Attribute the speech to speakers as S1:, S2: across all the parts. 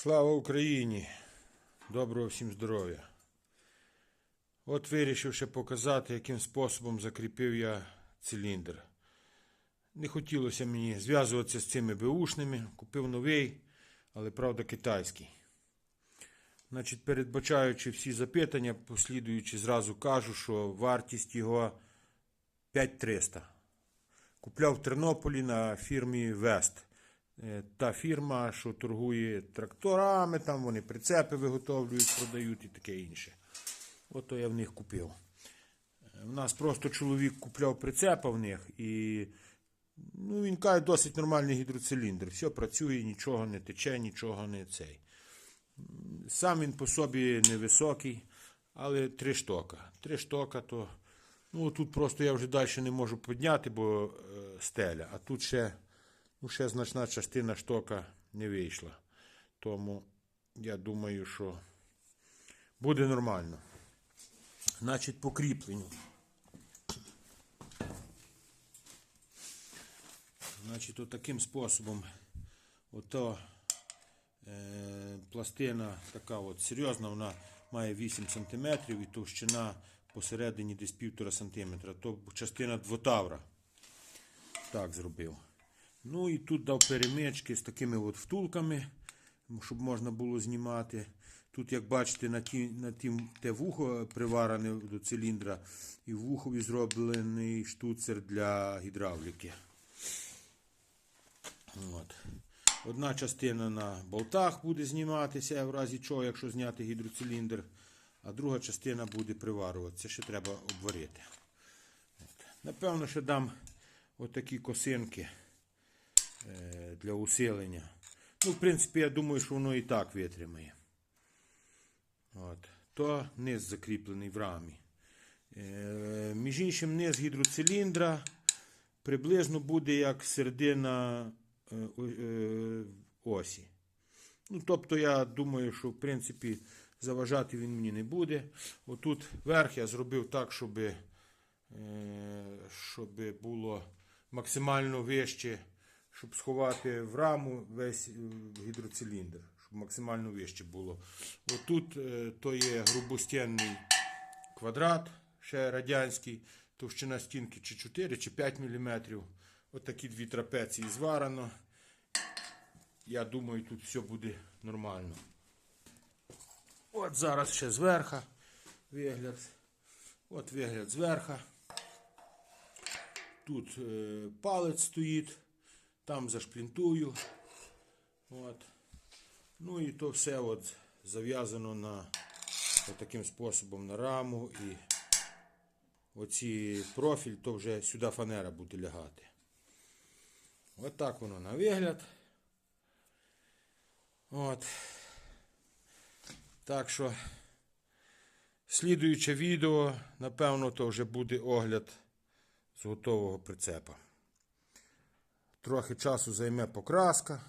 S1: Слава Україні! Доброго всім здоров'я! От вирішив ще показати, яким способом закріпив я циліндр. Не хотілося мені зв'язуватися з цими беушними. Купив новий, але правда китайський. Значить, передбачаючи всі запитання, послідуючи, зразу кажу, що вартість його 5300. Купляв в Тернополі на фірмі Вест. Е, Та фірма, що торгує тракторами, там вони прицепи виготовлюють, продають і таке інше. Ото я в них купив. Е, В нас просто чоловік купляв прицепа в них і ну, він каже, досить нормальний гідроциліндр. Все працює, нічого не тече, нічого не цей. Сам він по собі невисокий, але три штока. Три штока, то ну, тут просто я вже далі не можу підняти, бо е, стеля. А тут ще, ну, ще значна частина штока не вийшла. Тому я думаю, що буде нормально. Значить, по кріпленню. Значить, от таким способом. Ото е, пластина така от серйозна, вона має 8 см і товщина посередині десь 1,5 см. То частина двотавра. Так зробив. Ну і тут дав перемички з такими от втулками, щоб можна було знімати. Тут, як бачите, на ті, на тім, те вухо приварене до циліндра, і в вухові зроблений штуцер для гідравліки. От. Одна частина на болтах буде зніматися, в разі чого, якщо зняти гідроциліндр, а друга частина буде приварюватися. Ще треба обварити. От. Напевно, ще дам отакі косинки для усилення. Ну, в принципі, я думаю, що воно і так витримає. От. То низ закріплений в рамі. Е, між іншим, низ гідроциліндра приблизно буде як середина е, е, осі. Ну, тобто, я думаю, що в принципі заважати він мені не буде. Отут верх я зробив так, щоб, е, щоб було максимально вище, щоб сховати в раму весь е, гідроциліндр, щоб максимально вище було. Отут е, то є грубостінний квадрат, ще радянський, товщина стінки чи 4, чи 5 мм. Отакі дві трапеції зварено. Я думаю, тут все буде нормально. От зараз ще зверха вигляд. От вигляд зверха. Тут е, палець стоїть, там зашплінтую. От. Ну і то все от зав'язано на от таким способом на раму і оці профіль, то вже сюди фанера буде лягати. От так воно на вигляд. От. Так що, слідуюче відео, напевно, то вже буде огляд з готового прицепа. Трохи часу займе покраска.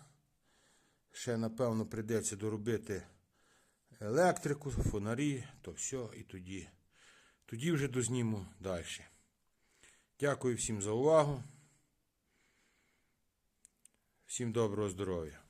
S1: Ще, напевно, прийдеться доробити електрику, фонарі, то все, і тоді. Тоді вже дозніму далі. Дякую всім за увагу. Всім доброго здоров'я.